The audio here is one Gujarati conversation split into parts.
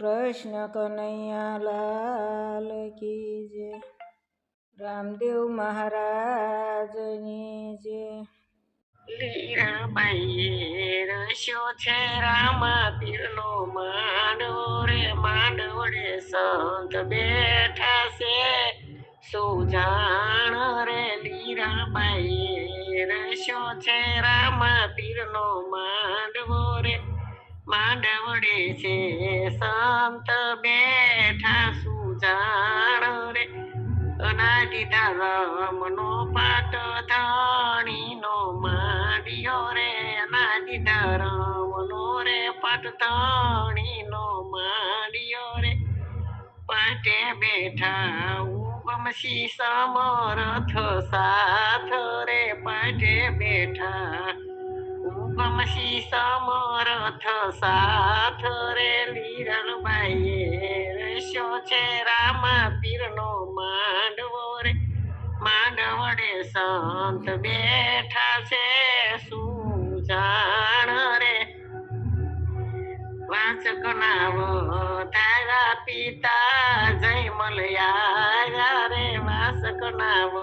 કૃષ્ણ કનૈયા લાલ કી જય. રામદેવ મહારાજની જય. લીરાબાઈએ રસ્યો છે રામા પીરનો માનવ રે, માંડવડે સંત બેઠા છે. સુજાણ રે લીરાબાઈએ રસ્યો છે રામા પીરનો માંડવો રે? માંડવડે છે. સંત બેઠા સુજાણ રે. અનાદિ ધર્મનો પાટ ધણીનો માંડ્યો રે. અનાદિ ધર્મનો રે પાટ ધણીનો માંડ્યો રે. પાટે બેઠા ઉગમશી સમરથ સાથ રે. પાટે બેઠા ઉગમશી સમરથ સાથ રે લીરણબાઈએ રસ્યો છે રામ પીરનો માંડવો રે. માંડવડે સંત બેઠા છે સુજાણ રે? વાચક નાવ તારા પિતા જય મલયા રે. વાસક નાવ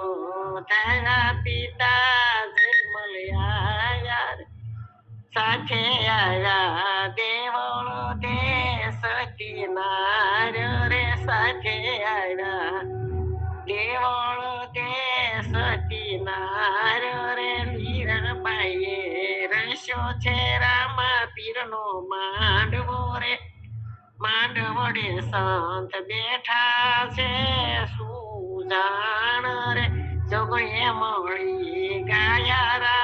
તારા પિતા સાથે આવ્યા દેવળ દેશ નાર રે સાથે આવ્યા દેવળ દેશ નાર રે લીરણબાઈએ રસ્યો છે રામ પીરનો માંડવો રે. માંડવડે સંત બેઠા છે સુજાણ રે. જોગણીએ મળી ગાયા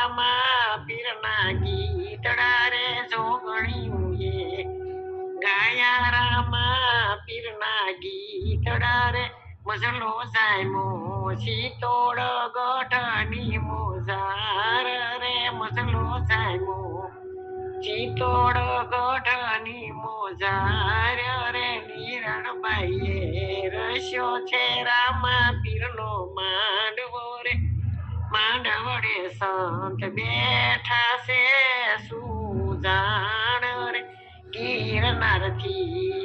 પીરના ગીતડા રે મજલો જાયમો શીતોળ ગઠની મોજાર રે મજલો જાયમો ચિત્તોડ ગઠની મોજાર રે નીરણબાઈએ રસ્યો છે રામા પીરનો માંડવો રે. માંડવડે સંત બેઠા છે સુજાણ રે. ગિરનારથી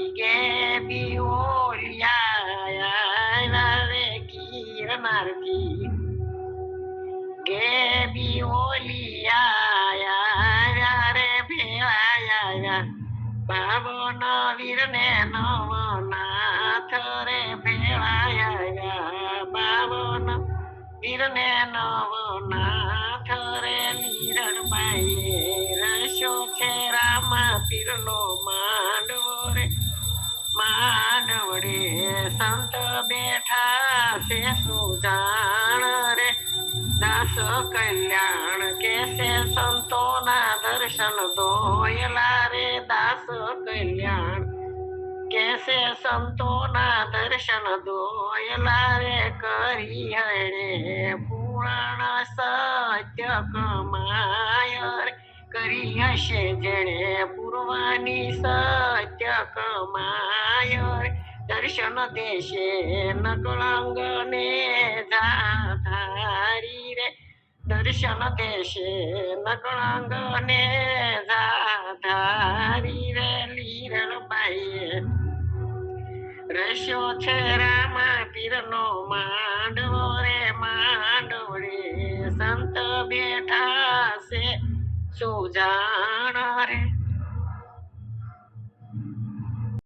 ગિરનારથી ગે બિઓલિયા રે ભેળાયા બાબો નવીર ને નવનાથ રે ભેળાયા બાબો વીર ને નવનાથ રે લીરણબાઈએ રસ્યો છે રામ પીરનો માંડવો છે સુજાણ રે દાસ કલ્યાણ કેસે સંતોના દર્શન દોયલા રે દાસ કલ્યાણ કેસે સંતોના દર્શન દોયલા રે કરી હરે પૂર્ણ સત્ય કમાય રે કરી હશે જેણે પૂર્વાની સત્ય કમાય રે દર્શન દેશે નકળંગ ને જાધારી રે દર્શન દેશે નકળંગ ને જાધારી રે લીરણબાઈએ રસ્યો છે રામા પીરનો માંડવો રે માંડવડે સંત બેઠા છે સુજાણ